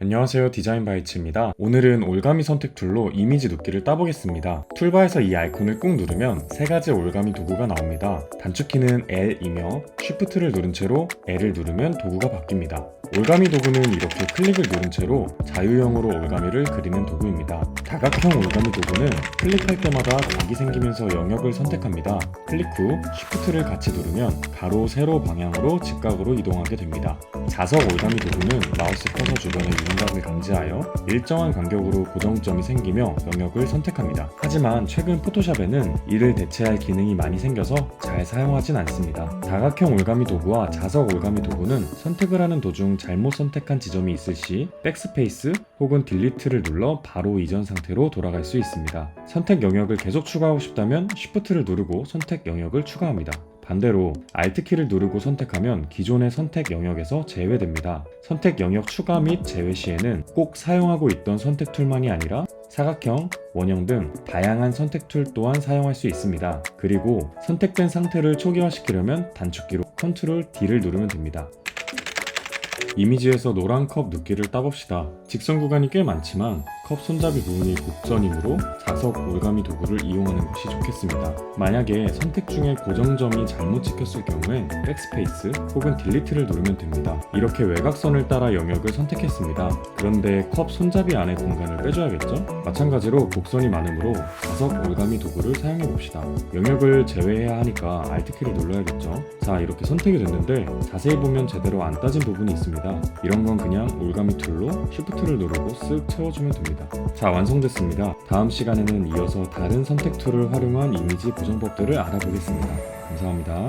안녕하세요. 디자인 바이츠입니다. 오늘은 올가미 선택 툴로 이미지 눕기를 따보겠습니다. 툴바에서 이 아이콘을 꾹 누르면 세 가지 올가미 도구가 나옵니다. 단축키는 L이며 Shift를 누른 채로 L을 누르면 도구가 바뀝니다 올가미 도구는 이렇게 클릭을 누른 채로 자유형으로 올가미를 그리는 도구입니다 다각형 올가미 도구는 클릭할 때마다 각이 생기면서 영역을 선택합니다 클릭 후 Shift를 같이 누르면 가로 세로 방향으로 직각으로 이동하게 됩니다 자석 올가미 도구는 마우스 커서 주변의 윤곽을 감지하여 일정한 간격으로 고정점이 생기며 영역을 선택합니다. 하지만 최근 포토샵에는 이를 대체할 기능이 많이 생겨서 잘 사용하진 않습니다. 다각형 올가미 도구와 자석 올가미 도구는 선택을 하는 도중 잘못 선택한 지점이 있을 시 백스페이스 혹은 딜리트를 눌러 바로 이전 상태로 돌아갈 수 있습니다. 선택 영역을 계속 추가하고 싶다면 Shift를 누르고 선택 영역을 추가합니다. 반대로 Alt키를 누르고 선택하면 기존의 선택 영역에서 제외됩니다. 선택 영역 추가 및 제외 시에는 꼭 사용하고 있던 선택 툴만이 아니라 사각형, 원형 등 다양한 선택 툴 또한 사용할 수 있습니다. 그리고 선택된 상태를 초기화시키려면 단축키로 Ctrl D를 누르면 됩니다. 이미지에서 노란 컵 눕기를 따봅시다. 직선 구간이 꽤 많지만 컵 손잡이 부분이 곡선이므로 자석 올가미 도구를 이용하는 것이 좋겠습니다. 만약에 선택 중에 고정점이 잘못 찍혔을 경우엔 백스페이스 혹은 딜리트를 누르면 됩니다. 이렇게 외곽선을 따라 영역을 선택했습니다. 그런데 컵 손잡이 안에 공간을 빼줘야겠죠? 마찬가지로 곡선이 많으므로 자석 올가미 도구를 사용해 봅시다. 영역을 제외해야 하니까 Alt키를 눌러야겠죠? 자 이렇게 선택이 됐는데 자세히 보면 제대로 안 따진 부분이 있습니다. 이런 건 그냥 올가미 툴로 Shift를 누르고 쓱 채워주면 됩 니다. 자 완성됐습니다. 다음 시간에는 이어서 다른 선택 툴을 활용한 이미지 보정법들을 알아보겠습니다. 감사합니다.